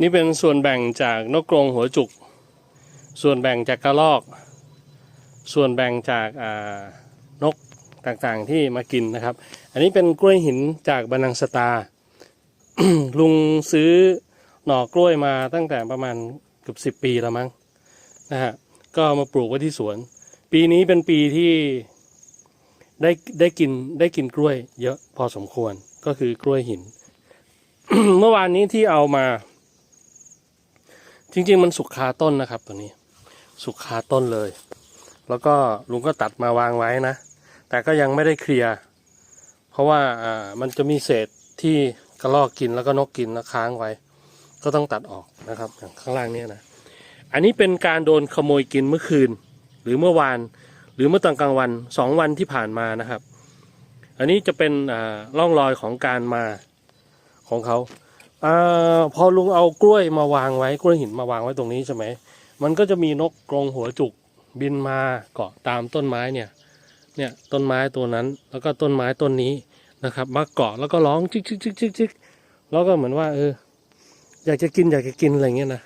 นี่เป็นส่วนแบ่งจากนกกรงหัวจุก ส่วนแบ่งจากกระรอก ส่วนแบ่งจากานกต่างๆที่มากินนะครับ อันนี้เป็นกล้วยหินจากบันังสตา ลุงซื้อหน่อกล้วยมาตั้งแต่ประมาณเกือบสิบปีแล้วมั้งนะฮะ ก็มาปลูกไว้ที่สวน ปีนี้เป็นปีที่ได้ได้กินได้กินกล้วยเยอะพอสมควรก็คือกล้วยหิน เมื่อวานนี้ที่เอามา จริง ๆ มันสุกคาต้นนะครับ ตัวนี้ สุกคาต้นเลย แล้วก็ลุงก็ตัดมาวางไว้นะ แต่ก็ยังไม่ได้เคลียร์ เพราะว่าอ่ามันจะมีเศษที่กระรอกกินแล้วก็นกกินแล้วค้างไว้ ก็ต้องตัดออกนะครับอย่างข้างล่างเนี้นะ อันนี้เป็นการโดนขโมยกินเมื่อคืน หรือเมื่อวาน หรือเมื่อตอนกลางวันสองวันที่ผ่านมานะครับ อันนี้จะเป็นอ่าร่องรอยของการมาของเขา อพอลุงเอากล้วยมาวางไว้กล้วยหินมาวางไว้ตรงนี้ใช่ไหมมันก็จะมีนกกรงหัวจุกบินมาเกาะตามต้นไม้เนี่ยเนี่ยต้นไม้ตัวนั้นแล้วก็ต้นไม้ต้นนี้นะครับมาเกาะแล้วก็ร้องจิกจิกจิกจิกจิกแล้วก็เหมือนว่าเอออยากจะกินอยากจะกินอะไรเงี้ยนะ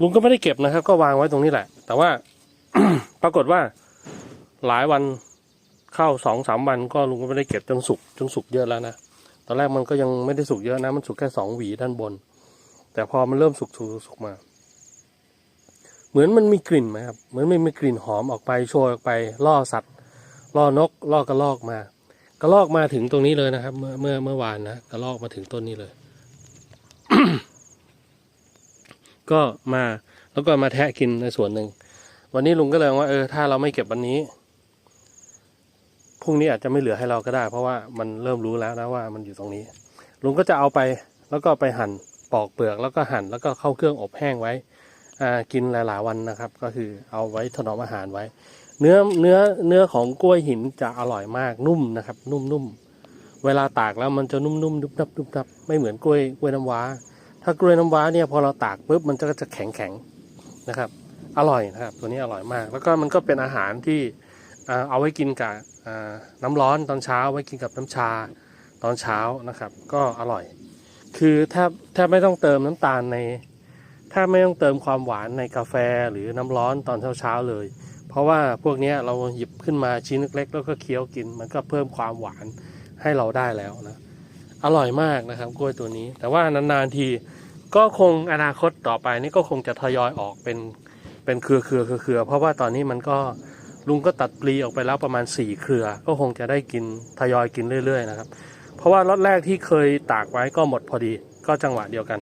ลุงก็ไม่ได้เก็บนะครับ ก็วางไว้ตรงนี้แหละ แต่ว่าปรากฏว่าหลายวันเข้าสองสามวันก็ลุงก็ไม่ได้เก็บจนสุกจนสุกเยอะแล้วนะ อนแรกมันก็ยังไม่ได้สุกเยอะนะ มันสุกแค่สองหวีด้านบน แต่พอมันเริ่มสุกสุกสุกมา เหมือนมันมีกลิ่นไหมครับ เหมือนมันมีกลิ่นหอมออกไปโชยออกไปล่อสัตว์ล่อนกล่อกระลอกมากระลอกมาถึงตรงนี้เลยนะครับ เมื่อเมื่อเมื่อวานนะกระลอกมาถึงต้นนี้เลย ก็มาแล้วก็มาแทะกินในส่วนหนึ่งวันนี้ลุงก็เลยว่าเออถ้าเราไม่เก็บวันนี้ พรุ่งนี้อาจจะไม่เหลือให้เราก็ได้ เพราะว่ามันเริ่มรู้แล้วนะว่ามันอยู่ตรงนี้ ลุงก็จะเอาไปแล้วก็ไปหั่นปอกเปลือกแล้วก็หั่นแล้วก็เข้าเครื่องอบแห้งไว้อ่ากินหลายๆวันนะครับ ก็คือเอาไว้ถนอมอาหารไว้ เนื้อเนื้อเนื้อของกล้วยหินจะอร่อยมากนุ่มนะครับ นุ่มๆเวลาตากแล้วมันจะนุ่มๆดุบดับดุบดับไม่เหมือนกล้วยกล้วยน้ำว้า ถ้ากล้วยน้ำว้าเนี่ยพอเราตากปุ๊บมันก็จะแข็งแข็งๆนะครับ อร่อยนะครับ ตัวนี้อร่อยมาก แล้วก็มันก็เป็นอาหารที่ เอาไว้กินกับน้ำร้อนตอนเช้าไว้กินกับน้ำชาตอนเช้านะครับ ก็อร่อย คือแทบแทบไม่ต้องเติมน้ำตาลในแทบไม่ต้องเติมความหวานในกาแฟหรือน้ำร้อนตอนเช้าเช้าๆเลย เพราะว่าพวกนี้เราหยิบขึ้นมาชิ้นเล็กๆแล้วก็เคี้ยวกิน มันก็เพิ่มความหวานให้เราได้แล้วนะอร่อยมากนะครับกล้วยตัวนี้ แต่ว่านานๆทีก็คงอนาคตต่อไปนี่ก็คงจะทยอยออกเป็นเป็นเครือเครือเครือเครือเพราะว่าตอนนี้มันก็ ลุงก็ตัดปลีออกไปแล้วประมาณสี่เครือ ก็คงจะได้กินทยอยกินเรื่อย ๆ นะครับ เพราะว่าล็อตแรกที่เคยตากไว้ก็หมดพอดีก็จังหวะเดียวกัน